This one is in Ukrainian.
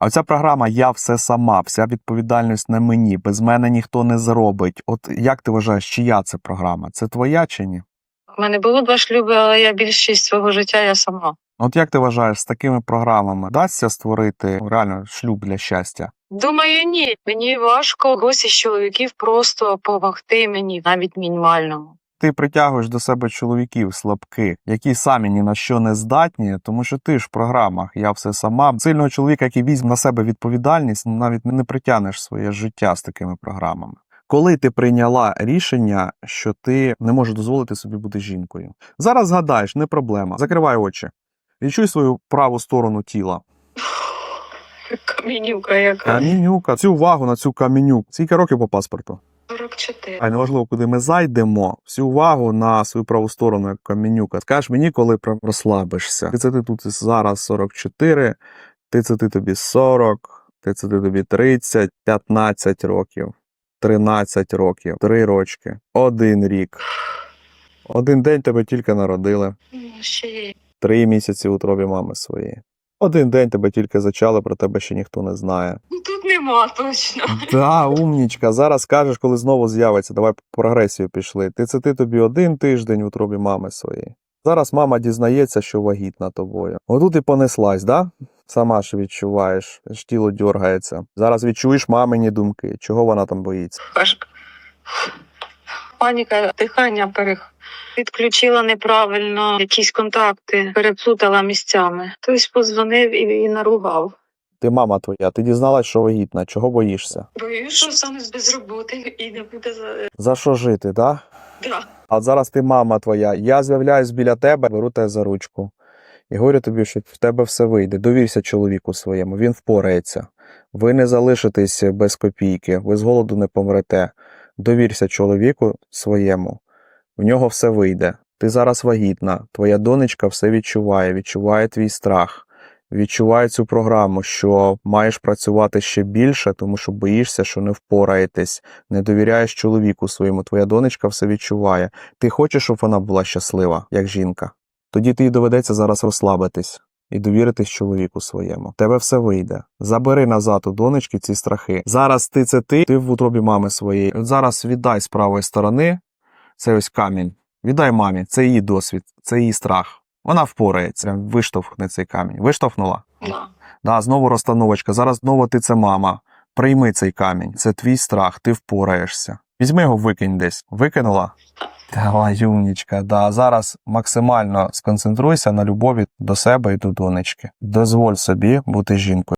А оця програма Я все сама, вся відповідальність на мені, без мене ніхто не зробить. От як ти вважаєш, чия це програма? Це твоя чи ні? У мене було два шлюби, але я більшість свого життя я сама. От як ти вважаєш, з такими програмами вдасться створити реально шлюб для щастя? Думаю, ні. Мені важко когось із чоловіків просто допомогти мені, навіть мінімальному. Ти притягуєш до себе чоловіків слабких, які самі ні на що не здатні, тому що ти ж в програмах я все сама. Сильного чоловіка, який візьме на себе відповідальність, ну, навіть не притягнеш своє життя з такими програмами. Коли ти прийняла рішення, що ти не можеш дозволити собі бути жінкою, зараз згадаєш, не проблема. Закривай очі, відчуй свою праву сторону тіла. Камінюка яка. Камінюка, цю увагу на цю камінюку. Скільки років по паспорту? 44. А неважливо, куди ми зайдемо, всю увагу на свою праву сторону, як каменюка. Скажеш мені, коли розслабишся. Ти це ти тут зараз 44, ти це ти тобі 40, ти це ти тобі 30, 15 років, 13 років, 3 рочки, один рік. Один день тебе тільки народили, Ну, Ще є. три місяці в утробі мами своєї. Один день тебе тільки зачали, про тебе ще ніхто не знає. Ну, Тут нема точно. Да, умнічка. Зараз кажеш, коли знову з'явиться. Давай по прогресію пішли. Ти це ти тобі один тиждень в утробі мами своєї. Зараз мама дізнається, що вагітна тобою. Отут і понеслась, да? Сама ж відчуваєш, ж тіло дергається. Зараз відчуєш мамині думки. Чого вона там боїться? Важко. Паніка, дихання перех. Відключила неправильно якісь контакти, переплутала місцями. Хтось позвонив і, і наругав. Ти мама твоя, ти дізналась, що вагітна. Чого боїшся? Боюсь, що станусь без роботи і не буде за. За що жити, да? Да. А зараз ти мама твоя. Я з'являюсь біля тебе, беру тебе за ручку. І говорю тобі, що в тебе все вийде. Довірся чоловіку своєму, він впорається. Ви не залишитесь без копійки, ви з голоду не помрете. Довірся чоловіку своєму, в нього все вийде. Ти зараз вагітна, твоя донечка все відчуває, відчуває твій страх, відчуває цю програму, що маєш працювати ще більше, тому що боїшся, що не впораєтесь, не довіряєш чоловіку своєму. Твоя донечка все відчуває. Ти хочеш, щоб вона була щаслива, як жінка. Тоді тобі доведеться зараз розслабитись і довіритись чоловіку своєму. Тебе все вийде. Забери назад у донечки ці страхи. Зараз ти це ти, ти в утробі мами своєї. Зараз віддай з правої сторони цей ось камінь. Віддай мамі, це її досвід, це її страх. Вона впорається, виштовхне цей камінь. Виштовхнула? Да. Да, знову розстановочка. Зараз знову ти це мама. Прийми цей камінь. Це твій страх, ти впораєшся. Візьми його, викинь десь. Викинула? Давай, умнічка. Да, зараз максимально сконцентруйся на любові до себе і до донечки. Дозволь собі бути жінкою.